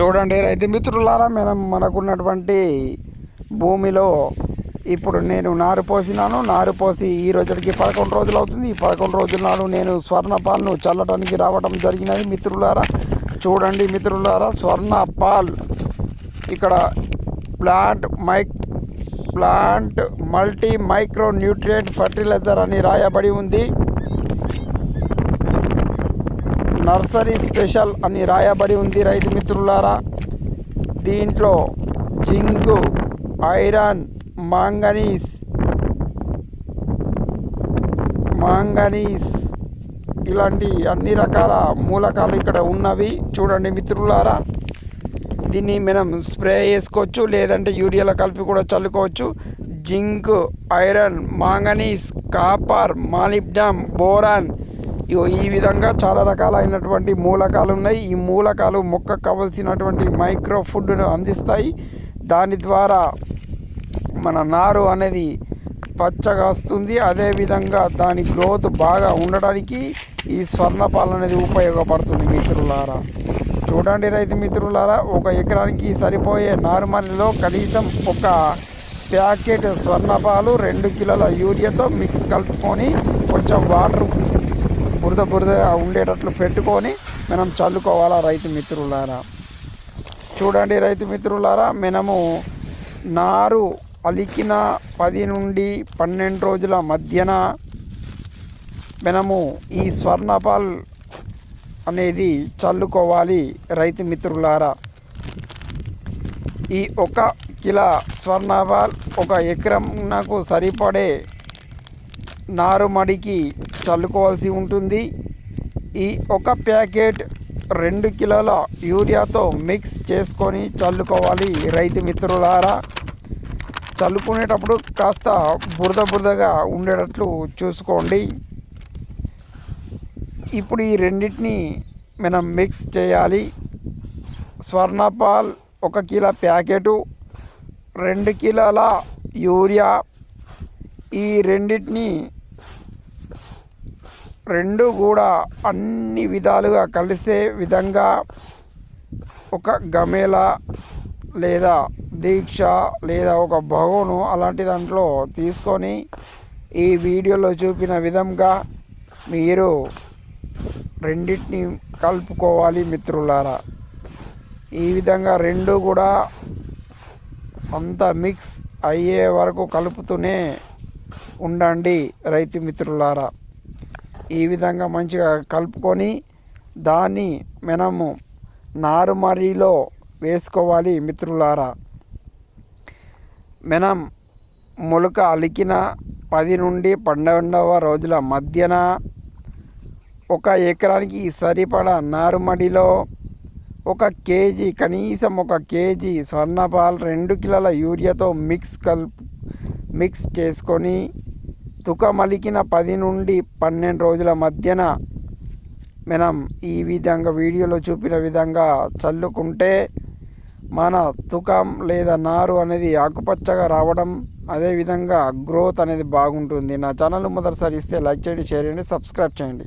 చూడండి రైతు మిత్రులారా మనం మనకున్నటువంటి భూమిలో ఇప్పుడు నేను నారు పోసినాను నారు పోసి ఈ రోజుకి పదకొండు రోజులు అవుతుంది. ఈ పదకొండు రోజుల నాడు నేను స్వర్ణపాల్ను చల్లటానికి రావడం జరిగినది మిత్రులారా. చూడండి మిత్రులారా స్వర్ణపాల్ ఇక్కడ plant mic plant multi micro nutrient fertiliser అని రాయబడి ఉంది. నర్సరీ స్పెషల్ అని రాయబడి ఉంది రైతు మిత్రులారా. దీంట్లో జింకు ఐరన్ మాంగనీస్ మాంగనీస్ ఇలాంటి అన్ని రకాల మూలకాలు ఇక్కడ ఉన్నవి. చూడండి మిత్రులారా దీన్ని మనం స్ప్రే చేసుకోవచ్చు లేదంటే యూరియాలో కలిపి కూడా చల్లుకోవచ్చు. Zinc iron manganese copper molybdenum boron ఇగో ఈ విధంగా చాలా రకాలైనటువంటి మూలకాలు ఉన్నాయి. ఈ మూలకాలు మొక్కకు కావలసినటువంటి మైక్రో ఫుడ్ను అందిస్తాయి. దాని ద్వారా మన నారు అనేది పచ్చగా వస్తుంది. అదేవిధంగా దాని గ్రోత్ బాగా ఉండడానికి ఈ స్వర్ణపాలు అనేది ఉపయోగపడుతుంది మిత్రులారా. చూడండి రైతు మిత్రులారా ఒక ఎకరానికి సరిపోయే నారుమల్లిలో కనీసం ఒక ప్యాకెట్ స్వర్ణపాలు రెండు కిలోల యూరియాతో మిక్స్ కలుపుకొని కొంచెం వాటర్ బురద బురద ఉండేటట్లు పెట్టుకొని మనం చల్లుకోవాలా రైతు మిత్రులారా. చూడండి రైతు మిత్రులారా మనము నారు అలికిన పది నుండి పన్నెండు రోజుల మధ్యన మనము ఈ స్వర్ణపాల్ అనేది చల్లుకోవాలి రైతు మిత్రులారా. ఈ ఒక కిలో స్వర్ణపాల్ ఒక ఎకరం నాకు సరిపడే నారుమడికి చల్లుకోవాల్సి ఉంటుంది. ఈ ఒక ప్యాకెట్ రెండు కిలోల యూరియాతో మిక్స్ చేసుకొని చల్లుకోవాలి రైతు మిత్రులారా. చల్లుకునేటప్పుడు కాస్త బురద బురదగా ఉండేటట్లు చూసుకోండి. ఇప్పుడు ఈ రెండింటిని మనం మిక్స్ చేయాలి. స్వర్ణపాల్ ఒక కిలో ప్యాకెటు రెండు కిలోల యూరియా. ఈ రెండింటిని రెండు కూడా అన్ని విధాలుగా కలిసే విధంగా ఒక గమేలా లేదా దీక్ష లేదా ఒక భగోను అలాంటి దాంట్లో తీసుకొని ఈ వీడియోలో చూపిన విధంగా మీరు రెండింటిని కలుపుకోవాలి మిత్రులారా. ఈ విధంగా రెండు కూడా అంత మిక్స్ అయ్యే వరకు కలుపుతూనే ఉండండి రైతు మిత్రులారా. ఈ విధంగా మంచిగా కలుపుకొని దాన్ని మనము నారుమడిలో వేసుకోవాలి మిత్రులారా. మనం మొలక అలికిన పది నుండి పన్నెండవ రోజుల మధ్యన ఒక ఎకరానికి సరిపడా నారుమడిలో ఒక కేజీ కనీసం ఒక కేజీ స్వర్ణపాల్ రెండు కిలోల యూరియాతో మిక్స్ కలుపు మిక్స్ చేసుకొని తుకమలికిన పది నుండి పన్నెండు రోజుల మధ్యన మనం ఈ విధంగా వీడియోలో చూపిన విధంగా చల్లుకుంటే మన తుకం లేదా నారు అనేది ఆకుపచ్చగా రావడం అదేవిధంగా గ్రోత్ అనేది బాగుంటుంది. నా ఛానల్ మొదటిసారి ఇస్తే లైక్ చేయండి షేర్ చేయండి సబ్స్క్రైబ్ చేయండి.